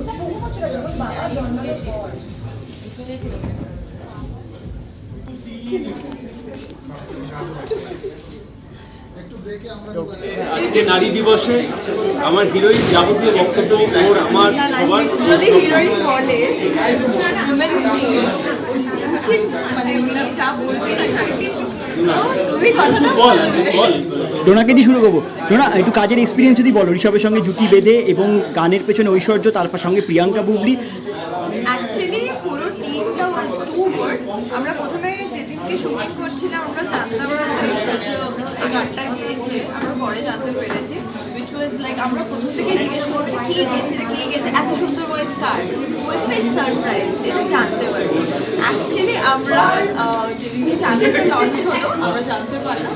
ওটা বহু বছর আগে আমার বাবা জন্মানোর পর আজকে নারী দিবসে আমার হিরোইন যাবতীয় বক্তব্য ওর আমার সবার যদি হিরোইন বলে মানে যা বলছেন ডোনাকে দিয়ে শুরু করব। ডোনা, একটু কাজের এক্সপিরিয়েন্স যদি বলো, ঋষভের সঙ্গে জুটি বেঁধে এবং গানের পেছনে ঐশ্বর্য, তারপর সঙ্গে প্রিয়াঙ্কা বুবলি অ্যাকচুয়ালি পুরো টিমটা ওয়াজ টু গুড আমরা প্রথমে যেদিনকে শুটিং করছিলাম আমরা জানতাম না যে এই গানটা গিয়েছে। আমরা পরে জানতে পেরেছি উইচ ওয়াজ লাইক আমরা প্রথম থেকে জিজ্ঞেস করব কি গেছে কি গেছে? এত সুন্দর ভয়েস কার ওয়াজ লাইক সারপ্রাইজ এটা জানতে পারি অ্যাকচুয়ালি আমরা যেদিনকে চ্যানেলটা লঞ্চ হলো আমরা জানতে পারলাম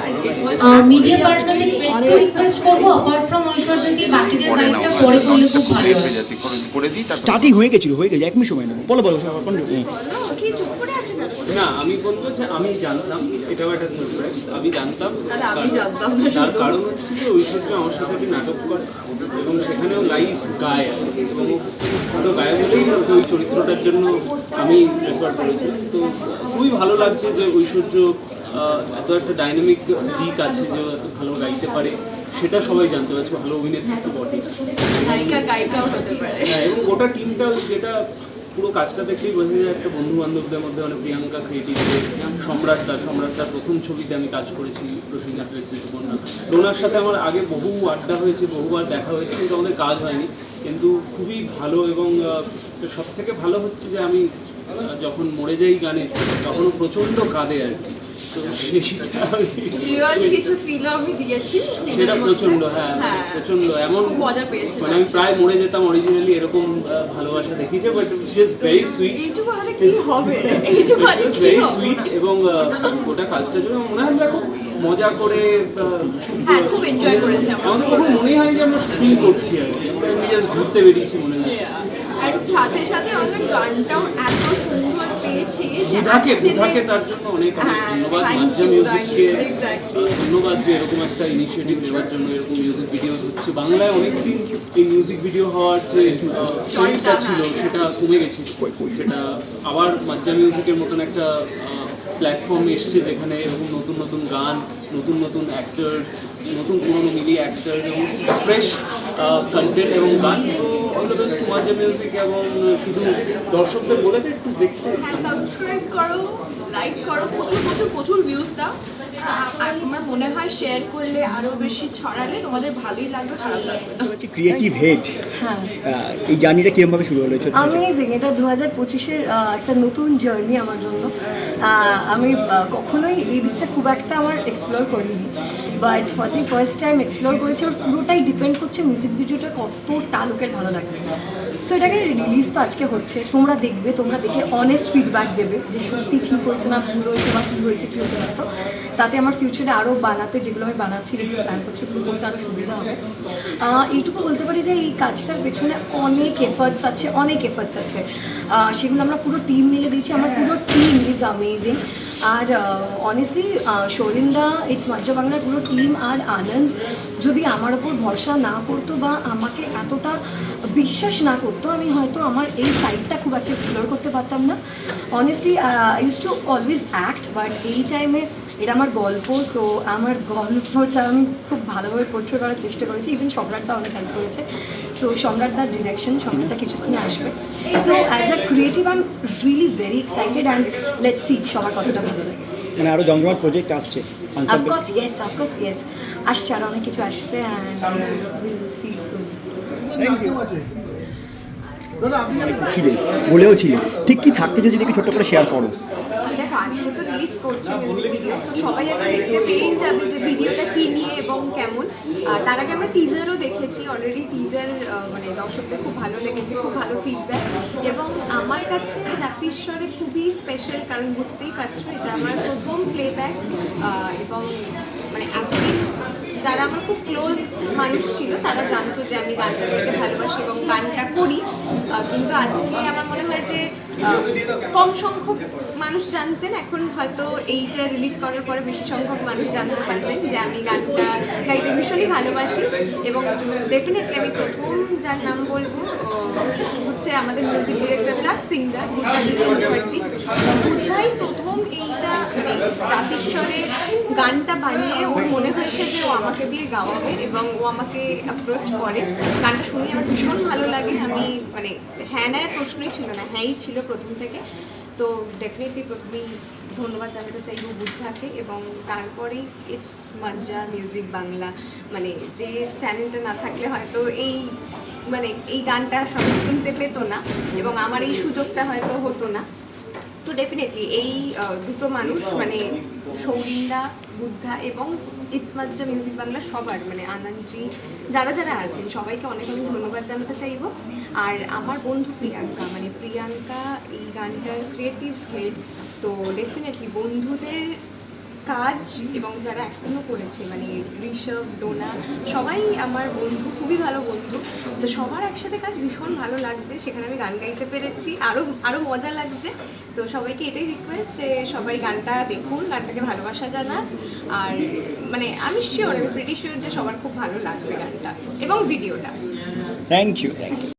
মিডিয়া পার্সোনালি একটু রিকোয়েস্ট করব অ্যাপার্ট ফ্রম ঐশ্বর্যকে বাকিদের লাইনটা পরে করলে খুব ভালো করে দিই তারপর স্টার্টিং হয়ে গেছিল হয়ে গেছে এক মিনিট সময় নেব বলো বলো না না আমি বলব যে আমি জানতাম এটাও একটা সারপ্রাইজ আমি জানতাম। আমি জানতাম না তার কারণ হচ্ছে যে ঐশ্বর্য আমার সাথে একটি নাটক করে এবং সেখানেও লাইভ গায় এবং তো গায়ে বলেই ওই চরিত্রটার জন্য আমি প্রেফার করেছিলাম তো খুবই ভালো লাগছে যে ঐশ্বর্য এত একটা ডাইনামিক দিক আছে যে এত ভালো গাইতে পারে। সেটা সবাই জানতে পারছে ভালো অভিনেত্রী তো বটে গায়িকা গায়িকাও হতে পারে। হ্যাঁ এবং গোটা টিমটা যেটা পুরো কাজটা দেখলেই বোঝা যায় একটা বন্ধু বান্ধবদের মধ্যে মানে প্রিয়াঙ্কা ক্রিয়েটিভ সম্রাট দা সম্রাট দার প্রথম ছবিতে আমি কাজ করেছি প্রসেনজিৎ সুপর্ণা ওনার সাথে আমার আগে বহু আড্ডা হয়েছে বহুবার দেখা হয়েছে কিন্তু আমাদের কাজ হয়নি। কিন্তু খুবই ভালো এবং সব থেকে ভালো হচ্ছে যে আমি যখন মরে যাই গানে তখনও প্রচণ্ড কাঁদে আর কি। তো সেটা কিছু ফিল আমি দিয়েছি সেটা প্রচণ্ড হ্যাঁ প্রচণ্ড। এমন মজা পেয়েছি মানে আমি প্রায় মরে যেতাম অরিজিনালি এরকম ভালোবাসা দেখিয়েছে but she is very sweet কি হবে? এইটুকু হলে কি ভেরি সুইট এবং গোটা কাজটার জন্য মনে হয় আমরা খুব মজা করে হ্যাঁ, খুব enjoy করেছি আমাদের কখনো মনে হয় যে আমরা শুটিং করছি আর কি। আমরা জাস্ট ঘুরতে বেরিয়েছি মনে হয়। আর সাথে সাথে আমরা গানটাও এত সুন্দর পেয়েছি বুধাকে বুধাকে তার জন্য অনেক অনেক হ্যাঁ, ধন্যবাদ। thank মিউজিককে thank you, exactly. ধন্যবাদ যে এরকম একটা ইনিশিয়েটিভ নেওয়ার জন্য এরকম মিউজিক ভিডিও হচ্ছে। বাংলায় অনেকদিন এই মিউজিক ভিডিও হওয়ার যে চলটা ছিল সেটা কমে গেছে। সেটা আবার মাজ্জা মিউজিকের মতন একটা প্ল্যাটফর্ম এসছে যেখানে এরকম নতুন নতুন গান নতুন নতুন অ্যাক্টার্স নতুন পুরনো মিলিয়ে অ্যাক্টার এবং ফ্রেশ কন্টেন্ট এবং গান। তো all the best Majja music এবং শুধু দর্শকদের বলে দে একটু দেখতে। হ্যাঁ সাবস্ক্রাইব করো লাইক করো প্রচুর প্রচুর প্রচুর ভিউজ দাও। আমার মনে হয় শেয়ার করলে আরও বেশি ছড়ালে তোমাদের ভালোই লাগবে খারাপ লাগবে ক্রিয়েটিভ হেড হ্যাঁ। এই জার্নিটা কিরমভাবে শুরু হলো? এটা দু হাজার পঁচিশের একটা নতুন জার্নি আমার জন্য। আমি কখনোই এই খুব একটা আমার এক্সপ্লোর করিনি। But for the first time explore করেছি ওর পুরোটাই ডিপেন্ড করছে মিউজিক ভিডিওটা কত তালুকের ভালো লাগবে। সো এটাকে রিলিজ তো আজকে হচ্ছে। তোমরা দেখবে, তোমরা দেখে অনেস্ট ফিডব্যাক দেবে যে সত্যি ঠিক হয়েছে না, ভুল হয়েছে বা কী হয়েছে, কী হতে পারতো তাতে আমার ফিউচারে আরও বানাতে, যেগুলো আমি বানাচ্ছি, যেগুলো প্ল্যান করছি, ওগুলো করতে আরও সুবিধা হবে। এইটুকু বলতে পারি যে এই কাজটার পেছনে অনেক এফার্টস আছে, অনেক এফার্টস আছে। সেগুলো আমরা পুরো টিম মিলে দিয়েছি। আমার পুরো টিম ইজ অ্যামেজিং আর অনেস্টলি শরিন্দা ইটস মজ্জা বাংলার পুরো টিম আর আনন্দ, যদি আমার ওপর ভরসা না করতো বা আমাকে এতটা বিশ্বাস না করতো আমি হয়তো আমার এই সাইডটা খুব একটা এক্সপ্লোর করতে পারতাম না। Honestly I use to always act but এই টাইমে এটা আমার গল্প সো আমার গল্পটা আমি খুব ভালোভাবে পোর্ট্রে করার চেষ্টা করেছি। ইভেন সম্রাটটা অনেক হেল্প করেছে। সো সম্রাটদার ডিরেকশন সম্রাটটা কিছুক্ষণে আসবে। So as a creative I am really very excited and let see সবার কতটা ভালো লাগে। মানে আরও জমজমাট প্রজেক্ট আসছে। অফকোর্স ইয়েস অফকোর্স ইয়েস আসছে আর অনেক কিছু আসছে অ্যান্ড উইল সি সুন ছিলে, বলেও ছিলে। ঠিক কি থাকতে যদি দেখি ছোট্ট করে শেয়ার করো। দেখো, আজকে তো রিলিজ করছে মিউজিক ভিডিও তো সবাই আজকে দেখতে পেয়েই যাবে যে ভিডিওটা কি নিয়ে এবং কেমন। তার আগে আমরা টিজারও দেখেছি অলরেডি টিজার মানে দর্শকদের খুব ভালো লেগেছে, খুব ভালো ফিডব্যাক এবং আমার কাছে জাতিস্বরে খুবই স্পেশাল কারণ বুঝতেই পারছ, এটা আমার প্রথম প্লেব্যাক এবং মানে এতদিন যারা আমার খুব ক্লোজ মানুষ ছিল, তারা জানতো যে আমি গানটা গাইতে ভালোবাসি এবং গানটা করি। কিন্তু আজকে আমার মনে হয় যে কম সংখ্যক মানুষ জানতেন, এখন হয়তো এইটা রিলিজ করার পরে বেশি সংখ্যক মানুষ জানতে পারবেন যে আমি গানটা গাইতে ভীষণই ভালোবাসি এবং ডেফিনেটলি আমি প্রথম যার নাম বলব হচ্ছে আমাদের music director plus singer Buddhaditya Mukherjee Buddhai মানে জাতিস্বরে গানটা বানিয়ে ওর মনে হয়েছে যে ও আমাকে দিয়ে গাওয়াবে এবং ও আমাকে অ্যাপ্রোচ করে। গানটা শুনে আমার ভীষণ ভালো লাগে। আমি মানে হ্যাঁ না, প্রশ্নই ছিল না। হ্যাঁই ছিল প্রথম থেকে। তো ডেফিনেটলি প্রথমেই ধন্যবাদ জানাতে চাইব বুদ্ধাকে এবং তারপরেই ইটস মজ্জা মিউজিক বাংলা মানে যে চ্যানেলটা না থাকলে হয়তো এই মানে এই গানটা সবাই শুনতে পেতো না এবং আমার এই সুযোগটা হয়তো হতো না। তো ডেফিনেটলি এই দুটো মানুষ মানে সৌরিন্দা, বুদ্ধা এবং ইটস মজ্জা মিউজিক বাংলা সবার মানে আনন্দজি, যারা যারা আছেন, সবাইকে অনেক অনেক ধন্যবাদ জানাতে চাইব। আর আমার বন্ধু প্রিয়াঙ্কা মানে প্রিয়াঙ্কা এই গানটার ক্রিয়েটিভ হেড তো ডেফিনেটলি বন্ধুদের কাজ এবং যারা এখনও করেছে মানে ঋষভ, ডোনা, সবাই আমার বন্ধু, খুবই ভালো বন্ধু। তো সবার একসাথে কাজ ভীষণ ভালো লাগছে। সেখানে আমি গান গাইতে পেরেছি। আরও আরও মজা লাগছে। তো সবাইকে এটাই রিকোয়েস্ট যে সবাই গানটা দেখুন, গানটাকে ভালোবাসা জানান আর মানে আমি শিওর আমি প্রিটি শিওর যে সবার খুব ভালো লাগবে গানটা এবং ভিডিওটা থ্যাংক ইউ থ্যাংক ইউ